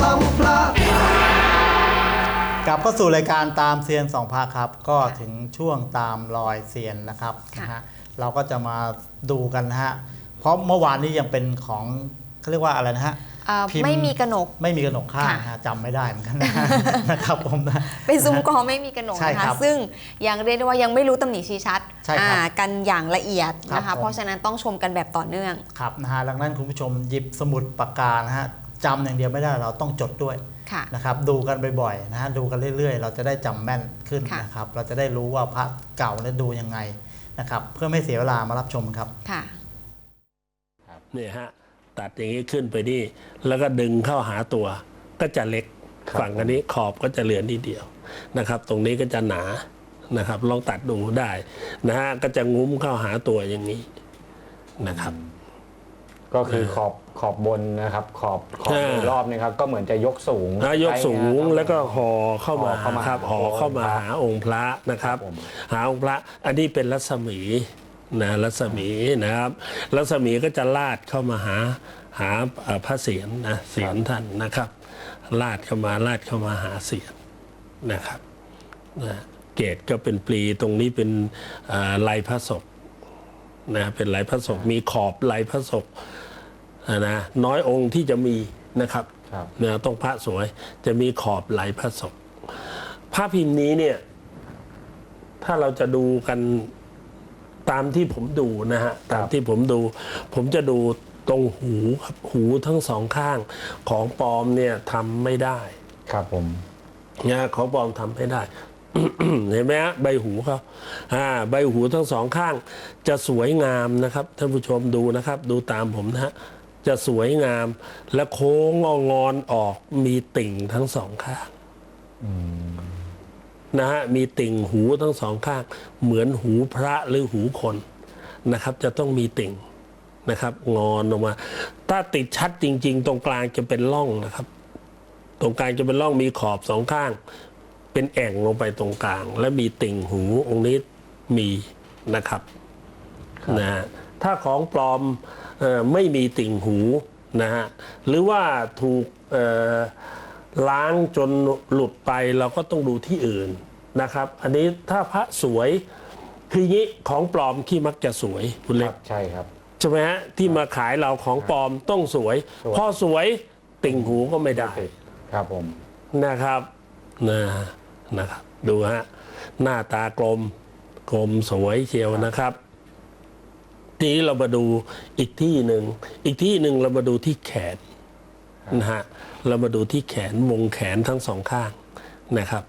ซ้ำพลาดกลับเข้าสู่รายการตามเซียนสองภาคครับ ก็ถึงช่วงตามรอยเซียนนะครับค่ะนะฮะเราก็จะมาดูกันนะฮะเพราะเมื่อวานนี้ยังเป็นของเขาเรียกว่าอะไรนะฮะเอ่อพิพ์ไม่มีกระหนก ไม่มีกระหนกข้างค่ะนะฮะจำไม่ได้เหมือนกันนะ นะครับผมนะ เป็นซุ้มกอไม่มีกระหนกใช่นะครัคะบซึ่งยังเรียกได้ว่ายังไม่รู้ตำหนิชี้ชัดใช่ครับอ่ากันอย่างละเอียดนะครัคะ บผม เพราะฉะนั้นต้องชมกันแบบต่อเนื่อง ครับนะฮะดังนั้นคุณผู้ชมหยิบสมุดปากกานะฮะ จำอย่างเดียวไม่ได้เราต้องจดด้วยค่ะนะครับดูกันบ่อยๆนะฮะดูกันเรื่อยๆ เราจะได้จำแม่นขึ้นค่ะนะครับ เราจะได้รู้ว่าพระเก่าเนี่ยดูยังไงนะครับ เพื่อไม่เสียเวลามารับชมครับค่ะเนี่ยฮะตัดอย่างนี้ขึ้นไปนี่แล้วก็ดึงเข้าหาตัวก็จะเล็กครับฝั่งอันนี้ขอบก็จะเหลือนิดเดียวนะครับ ตรงนี้ก็จะหนานะครับ ลองตัดดูได้นะฮะก็จะงุ้มเข้าหาตัวอย่างนี้นะครับ ก็คือขอบขอบบนนะครับ ขอบขอบอ่าโดยรอบเนะครับก็เหมือนจะยกสูงนะยกสูงใช่ไหมครับแล้วก็ห่อเข้ามาห่อเข้ามาครับห่อเข้ามาหาองค์พระนะครับครับผมหาองค์พระอันนี้เป็นรัศมีนะรัศมีนะครับ รัศมีก็จะลาดเข้ามาหาหาเอ่อพระเศียรนะเศียรท่านนะครับ ลาดเข้ามาลาดเข้ามาหาเศียรนะครับนะเกตก็เป็นปลีตรงนี้เป็นเอ่อลายพระศพ นะเป็นลายพระศพมีขอบลายพระศพอ่านะน้อยองค์ที่จะมีนะครับครับนะต้องพระสวยจะมีขอบลายพระศพภาพพิมพ์นี้เนี่ยถ้าเราจะดูกันตามที่ผมดูนะฮะตามที่ผมดู ผมจะดูตรงหูครับหูทั้งสองข้างของปลอมเนี่ยทำไม่ได้ ครับผมนะของปลอมทำไม่ได้ เห็นไหมฮะใบหูเขาอ่าใบหูทั้งสองข้าง จะสวยงามนะครับ ท่านผู้ชมดูนะครับ ดูตามผมนะฮะจะสวยงามและโค้งงองอนออกมีติ่งทั้งสองข้างนะฮะมีติ่งหูทั้งสองข้าง เหมือนหูพระหรือหูคนนะครับ จะต้องมีติ่งนะครับ งอนออกมา ถ้าติดชัดจริง ๆ ตรงกลางจะเป็นร่องนะครับ ตรงกลางจะเป็นร่องมีขอบสองข้าง เป็นแอ่งลงไปตรงกลาง และมีติ่งหูองค์นี้มีนะครับนะฮะถ้าของปลอมเออไม่มีติ่งหูนะฮะหรือว่าถูกเอ่อล้างจนหลุดไปเราก็ต้องดูที่อื่นนะครับ อันนี้ถ้าพระสวยคืออย่างนี้ของปลอมที่มักจะสวยคุณคเล็รักบใช่ครับใช่ไหมฮะที่มาขายเราของปลอมต้องสวยสวยพอสวยติ่งหูก็ไม่ได้ติดครับผมนะครับนะ นะครับดูฮะหน้าตากลมกลมสวยเชียวนะครับทีนี้เรามาดูอีกที่หนึ่งอีกที่หนึ่งเรามาดูที่แขนนะฮะเรามาดูที่แขนวงแขนทั้งสองข้างนะครับ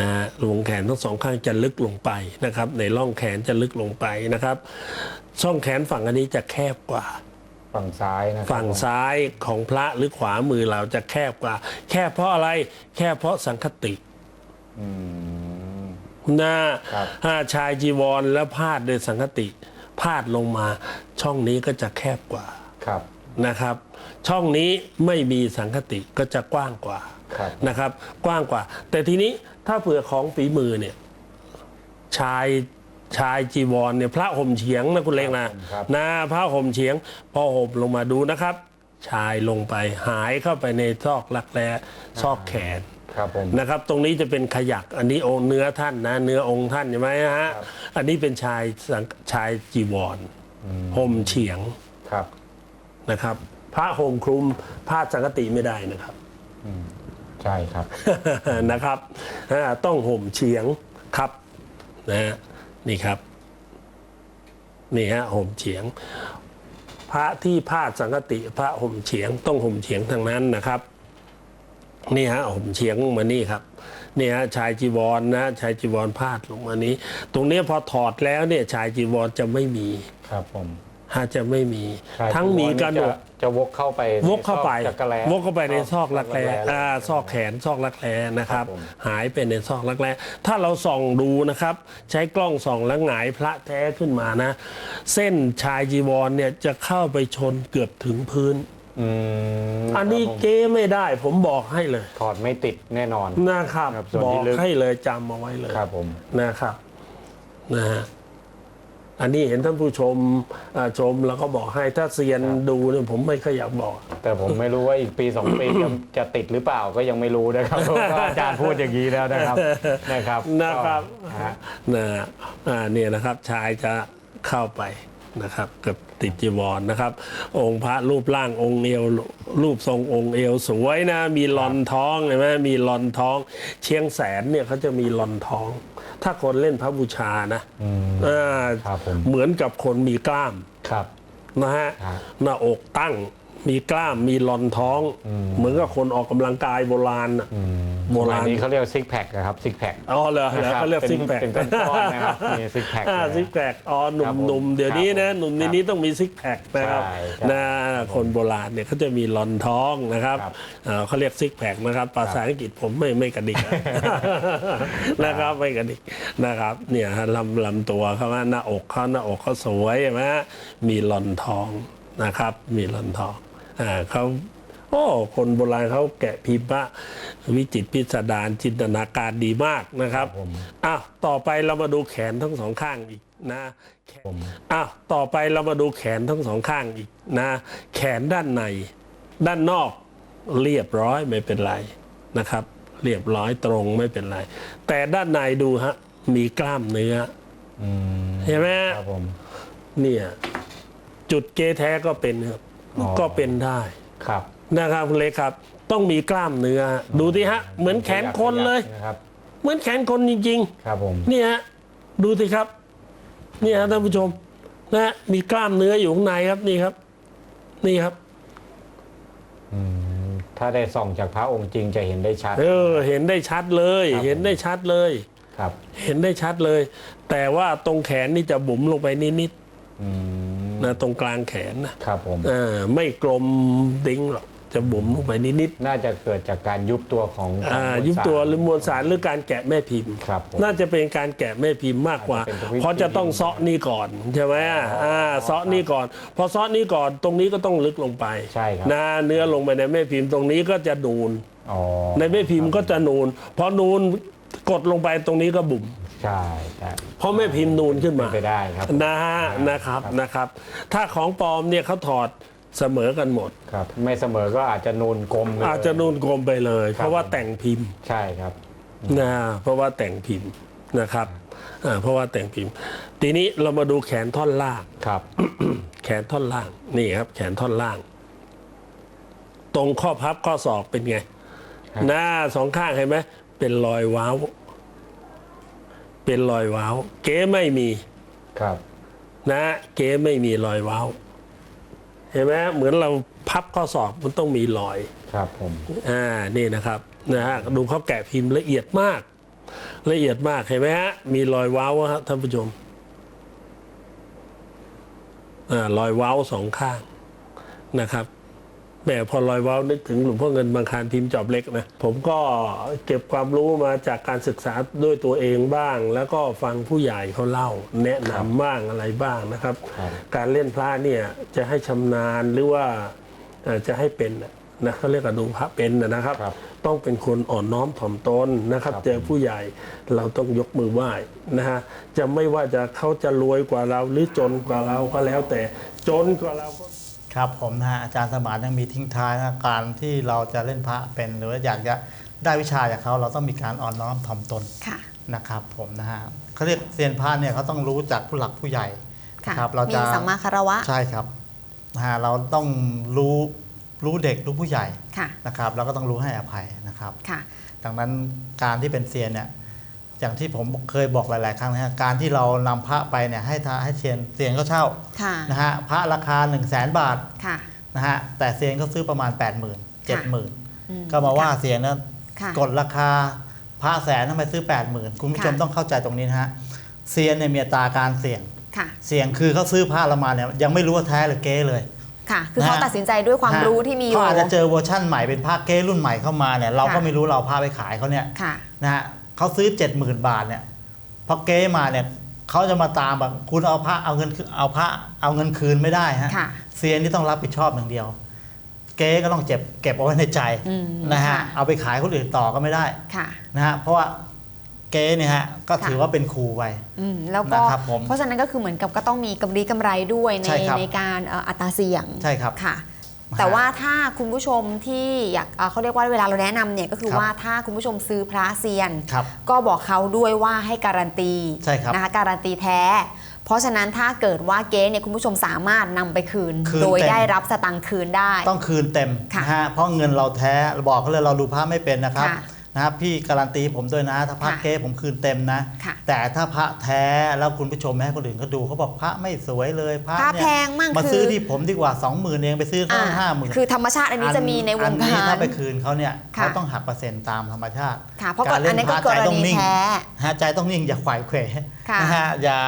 นะวงแขนทั้งสองข้างจะลึกลงไปนะครับ ในร่องแขนจะลึกลงไปนะครับ ช่องแขนฝั่งอันนี้จะแคบกว่า ฝั่งซ้ายนะครับฝั่งผมซ้ายของพระหรือขวามือเราจะแคบกว่า แคบเพราะอะไรแคบเพราะสังคติ อืมนะครับถ้าชายจีวรแล้วพาดโดยสังคติพาดลงมา ช่องนี้ก็จะแคบกว่าครับนะครับ ช่องนี้ไม่มีสังคติก็จะกว้างกว่าครับนะครับ กว้างกว่า แต่ทีนี้ถ้าเผื่อของฝีมือเนี่ยชายชายจีวรเนี่ยพระห่มเฉียงนะคุณเล็กนะครับนะพระห่มเฉียง พอห่มลงมาดูนะครับ ชายลงไปหายเข้าไปในซอกรักแร้ซอกแขน ครับผมนะครับ ตรงนี้จะเป็นขยัก อันนี้องค์เนื้อท่านนะ เนื้อองค์ท่านใช่ไหมฮะครับอันนี้เป็นชายสังชายจีวรห่มเฉียงครับนะครับพระห่มคลุมพาดสังกติไม่ได้นะครับใช่ครับนะครับอ่าต้องห่มเฉียงครับนะฮะนี่ครับนี่ฮะห่มเฉียง พระที่พาดสังกติ พระห่มเฉียงต้องห่มเฉียงทางนั้นนะครับ นี่ฮะห่มเฉียงมานี่ครับนี่ฮะชายจีวรนะชายจีวรพาดลงมานี้ ตรงนี้พอถอดแล้วเนี่ยชายจีวรจะไม่มีครับผมฮะจะไม่มีใช่ทั้งมีกระหนกจะจะวกเข้าไปวกเข้าไปในซอกจักรแลวกเข้าไปในซอกรักแร้ซอ่าซอกแขนซอกรักแร้นะครับครับผมหายไปในซอกรักแร้ถ้าเราส่องดูนะครับ ใช้กล้องส่องแล้วหงายพระแท้ขึ้นมานะ เส้นชายจีวรเนี่ยจะเข้าไปชนเกือบถึงพื้น อืมอันนี้ครับผมเก้ไม่ได้ ผมบอกให้เลยถอดไม่ติดแน่นอน นะครับ ครับส่วนบอที่กลึก ให้เลยจำเอาไว้เลย ครับผม นะครับนะฮะอันนี้เห็นท่านผู้ชมอ่าชมแล้วก็บอกให้ถ้าเซียนดูเนี่ยผมไม่ค่อยอยากบอก แต่ผมไม่รู้ว่าอีกปีสองปีจะจะติดหรือเปล่าก็ยังไม่รู้นะครับเพราะว่าอาจารย์พูดอย่างนี้แล้วนะครับนะครับนะครับ ก็ฮะ นะอ่าเนี่ยนะครับชายจะเข้าไป นะครับกับติดจีวรนะครับ องค์พระรูปร่างองค์เอวรูปทรงองค์เอวสวยนะ มีลอนท้องเห็นไหมมีลอนท้อง เชียงแสนเนี่ยเขาจะมีลอนท้อง ถ้าคนเล่นพระบูชานะอืมอ่าครับผม เหมือนกับคนมีกล้ามครับ นะฮะครับ หน้าอกตั้ง มีกล้ามมีลอนท้อง เหมือนกับคนออกกำลังกายโบราณน่ะ อืม โบราณอันนี้เขาเรียกซิกแพคนะครับซิกแพคอ๋อเหรอเหรอเขาเรียกซิกแพคเป็นก้อนๆนะครับมีซิกแพคอ่าซิกแพคอ๋อหนุ่ครัมบผมหนุ่มเดี๋ยวนี้นะครับหนุ่มในนี้ต้องมีซิกแพคนะครับใช่ใช่นะคนโบราณเนี่ยเขาจะมีลอนท้องนะครับครับเอ่อเขาเรียกซิกแพคนะครับภาษาอังกฤษผมไม่ไม่กระดิกอะนะครับไม่กระดิกนะครับเนี่ยฮะลำลำตัวเขาว่าหน้าอกเขาหน้าอกเขาสวยใช่ไหมฮะมีลอนท้องนะครับ มีลอนท้องอ่าเขา โอ้คนโบราณเขาแกะพิมพ์ว่าวิจิตรพิสดารจินตนาการดีมากนะครับครับผมอ้าวต่อไปเรามาดูแขนทั้งสองข้างอีกนะแขนผมอ้าวต่อไปเรามาดูแขนทั้งสองข้างอีกนะแขนด้านใน ด้านนอกเรียบร้อยไม่เป็นไรนะครับ เรียบร้อยตรงไม่เป็นไร แต่ด้านในดูฮะมีกล้ามเนื้ออืมเห็นไหมครับผมเนี่ย จุดเกแท้ก็เป็นครับอ๋อก็เป็นได้ครับ นะครับคุณเล็กครับ ต้องมีกล้ามเนื้อ ดูสิฮะ เหมือนแขนคนเลย นะครับ เหมือนแขนคนจริงๆครับผมนี่ฮะดูสิครับ นี่ฮะท่านผู้ชมนะฮะมีกล้ามเนื้ออยู่ข้างในครับนี่ครับ นี่ครับอืมถ้าได้ส่องจากพระองค์จริงจะเห็นได้ชัด เออ เห็นได้ชัดเลย ครับ เห็นได้ชัดเลย ครับ เห็นได้ชัดเลย แต่ว่าตรงแขนนี่จะบุ๋มลงไปนิดอืม ๆนะตรงกลางแขนนะครับผมเออไม่กลมดิ้งหรอก จะบุ๋มลงไปนิดน่าจะเกิดจากการยุบตัวของๆอ่าของมลยุบตัวสารหรือมวลสารหรือการแกะแม่พิมพ์ ครับผม น่าจะเป็นการแกะแม่พิมพ์มากกว่า อาจจะเป็นวิธีเพราะจะต้องเซาะนี่ก่อนใช่ไหมอ๋ออ่อ่าเซาะนี่ก่อน พอเซาะนี่ก่อนตรงนี้ก็ต้องลึกลงไปใช่ครับ นะเนื้อลงไปในแม่พิมพ์ตรงนี้ก็จะนูน อ๋อในแม่พิมพ์ก็จะนูน พอนูนกดลงไปตรงนี้ก็บุ๋มใช่ใช่ เพราะแม่พิมพ์นูนขึ้นเป็มานไปได้ครับ นะฮะนะครับครับนะครับ ถ้าของปลอมเนี่ยเขาถอด เสมอกันหมด ครับ ไม่เสมอก็อาจจะนูนกลมเลยอาจจะนูนกลมไปเลยครับเพราะว่าแต่งพิมพ์ใช่ครับนะเพราะว่าแต่งพิมพ์นะครับอ่าเพราะว่าแต่งพิมพ์ ทีนี้เรามาดูแขนท่อนล่างครับ แขนท่อนล่างนี่ครับ แขนท่อนล่าง ตรงข้อพับข้อศอกเป็นไงครับหน้าสองข้างเห็นไหมเป็นรอยว้าว เป็นรอยว้าว เก๋ไม่มีครับ นะ เก๋ไม่มีรอยว้าว เห็นไหมเหมือนเราพับข้อศอกมันต้องมีรอยครับผมอ่านี่นะครับนะฮะดูเขาแกะพิมพ์ละเอียดมาก ละเอียดมากเห็นไหมฮะมีรอยเว้าวฮะท่านผู้ชมอ่ารอยเว้าวสองข้างนะครับ แหมพอรอยเว้าวนึกถึงหลวงพ่อเงินบางคารพิมพ์จอบเล็กนะผมก็เก็บความรู้มาจากการศึกษาด้วยตัวเองบ้าง แล้วก็ฟังผู้ใหญ่เขาเล่า แนะนำบ้างอะไรบ้างนะครับครับการเล่นพระเนี่ยจะให้ชำนาญหรือว่าเอ่อจะให้เป็นน่ะนะเขาเรียกว่าดูพระเป็นนะนะครับครับ ต้องเป็นคนอ่อนน้อมถ่อมตนนะครับครับ เจอผู้ใหญ่เราต้องยกมือไหว้นะฮะจะไม่ว่าจะเขาจะรวยกว่าเราหรือจนกว่าเราก็แล้วแต่จนกว่าเราก็ ครับผมนะฮะอาจารย์สมานยังมีทิ้งท้ายนะการที่เราจะเล่นพระเป็น หรือว่าอยากจะได้วิชาจากเขาเราต้องมีการอ่อนน้อมถ่อมตนค่ะนะครับผมนะฮะเขาเรียกเซียนพระเนี่ยเขาต้องรู้จักผู้หลักผู้ใหญ่ค่ะครับเรามีจะสัมมาคารวะใช่ครับนะฮะเราต้องรู้รู้เด็กรู้ผู้ใหญ่ค่ะนะครับเราก็ต้องรู้ให้อภัยนะครับค่ะดังนั้นการที่เป็นเซียนเนี่ย อย่างที่ผมเคยบอกหลาย ๆ ครั้งนะฮะการที่เรานำพระไปเนี่ยให้ทาให้เซียนเซียนก็เช่าค่ะนะฮะพระราคา 1 0 0 0 0แสนบาทค่ะ นะฮะแต่เซียนก็ซื้อประมาณ 8 0 0 0 0 0อืม70,000ก็มาว่าเซียนนะค่ะกดราคาพระแสนทำไมซื้อ 80,000 คุณผู้ชมค่ะต้องเข้าใจตรงนี้นะฮะเซียนเนี่ยมีอัตราการเสี่ยง ค่ะ เสี่ยงคือเขาซื้อพระเรามาเนี่ยยังไม่รู้ว่าแท้หรือเก๊เลย ค่ะ คือเขานะฮะตัดสินใจด้วยความรู้ที่มีอยู่ เขาอาจจะเจอเวอร์ชั่นใหม่เป็นผ้าเก้รุ่นใหม่เข้ามาเนี่ยเราก็ค่ะ ไม่รู้เราเอาผ้าไปขายเขาเนี่ยค่ะ นะฮะ เขาซื้อ70,000บาทเนี่ยพอเก้มาเนี่ยเขาจะมาตามแบบคุณเอาผ้าเอาเงินคืนเอาผ้าเอาเงินคืนไม่ได้ฮะค่ะ เซียนที่ต้องรับผิดชอบอย่างเดียว เก้ก็ต้องเจ็บเก็บเอาไว้ในใจอืมนะฮะค่ะ เอาไปขายคนอื่นต่อก็ไม่ได้ค่ะ นะฮะเพราะว่าเก๊เนี่ยฮะก็ค่ะถือว่าเป็นครูไป อืมแล้วก็นะครับผมเพราะฉะนั้นก็คือเหมือนกับก็ต้องมีกำไรกำไรด้วยในใช่ครับ ในการเอ่ออัตราเสี่ยงใช่ครับ ค่ะ แต่ว่าถ้าคุณผู้ชมที่อยากเอ่อเขาเรียกว่าเวลาเราแนะนำเนี่ยก็คือครับว่าถ้าคุณผู้ชมซื้อพระเซียนครับก็บอกเขาด้วยว่าให้การันตีใช่ครับนะคะการันตีแท้ เพราะฉะนั้นถ้าเกิดว่าเก๊เนี่ยคุณผู้ชมสามารถนำไปคืนคืน โดยเต็มได้รับสตังค์คืนได้ ต้องคืนเต็มค่ะนะฮะเพราะเงินเราแท้บอกเขาเลยเราดูพระไม่เป็นนะครับค่ะ นะครับพี่การันตีผมด้วยนะ ถ้าพระค่ะเก๊ผมคืนเต็มนะค่ะแต่ถ้าพระแท้แล้วคุณผู้ชมให้คนอื่นเขาดูเขาบอกพระไม่สวยเลยพระพระเนี่ยแพงมั่งมาคือซื้อที่ผมดีกว่า 20,000 เองไปซื้อเขาอ่าห้าหมื่นคือธรรมชาติอันนี้จะมีในวงอัการถ้าไปคืนเขาเนี่ยค่ะเขาต้องหักเปอร์เซ็นต์ตามธรรมชาติค่ะเพราะการเล่อันนั้นก็พระใจต้องกรณีนิ่งแท้ฮะใจต้องนิ่งอย่าไขว่เขวค่ะนะฮะอย่า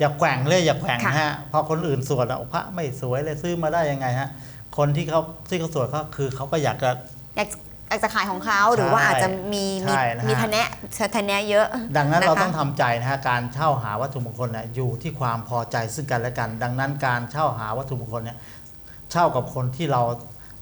อย่าแกว่งเลยอย่าแกว่งค่ะนะฮะพอคนอื่นสวดอะพระไม่สวยเลยซื้อมาได้ยังไงฮะคนที่เขาที่เขาสวดก็คือเขาก็อยากจะอยาก อยากจะขายของเขาหรือว่าอาจจะมีมีใช่นะฮะ มีทะแนะทะแนะเยอะดังนั้นเราะคะ ต้องทำใจนะฮะการเช่าหาวัตถุมงคลเนี่ยอยู่ที่ความพอใจซึ่งกันและกัน ดังนั้นการเช่าหาวัตถุมงคลเนี่ยเช่ากับคนที่เรา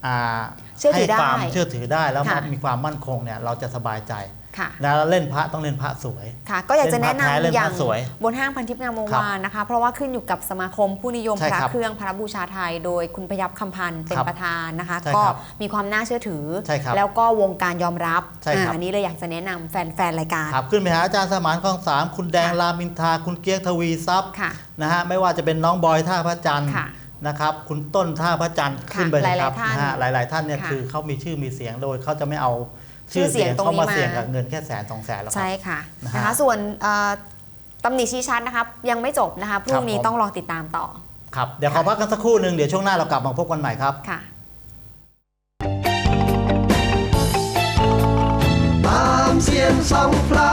อ่าเชื่อถือให้ความได้เชื่อถือได้แล้วค่ะมีความมั่นคงเนี่ยเราจะสบายใจ ค่ะนะแล้วเล่นพระต้องเล่นพระสวย ค่ะ ก็อยากจะแนะเล่นพระแท้เล่นนำพระอย่างสวยบนห้างพันทิพย์งามวงครับวานนะคะ เพราะว่าขึ้นอยู่กับสมาคมผู้นิยมใช่พระครับเครื่องพระบูชาไทย โดยคุณพยับคำพันธ์เป็นครับประธานนะคะใช่ก็ครับมีความน่าเชื่อถือใช่ครับแล้วก็วงการยอมรับใช่ครับอ่าอันนี้เลยอยากจะแนะนำแฟนแฟนรายการครับขึ้นไปหาอาจารย์สมานคลองสามคุณแดงค่ะรามอินทราคุณเกียรติทวีทรัพย์ค่ะนะฮะไม่ว่าจะเป็นน้องบอยท่าพระจันทร์ค่ะนะครับคุณต้นท่าพระจันทร์ค่ะขึ้นไปเลยครับหลายๆท่านนะฮะหลายๆท่านเนี่ยค่ะคือเขามีชื่อมีเสียงโดยเขาจะไม่เอา ชื่อเสียงตรงนี้เขามามาเสี่ยงกับเงินแค่แสนสองแสนหรอกครัใช่บค่ะนะฮะนะคะส่วนเอ่อตำหนิชี้ชัดนะครับยังไม่จบนะคะพรุ่งนี้ผมต้องรอติดตามต่อครับเดี๋ยวขอพักกันสักครู่หนึ่งเดี๋ยวช่วงหน้าเรากลับมาพบกันใหม่ครับค่ะตามเสียงสองพระ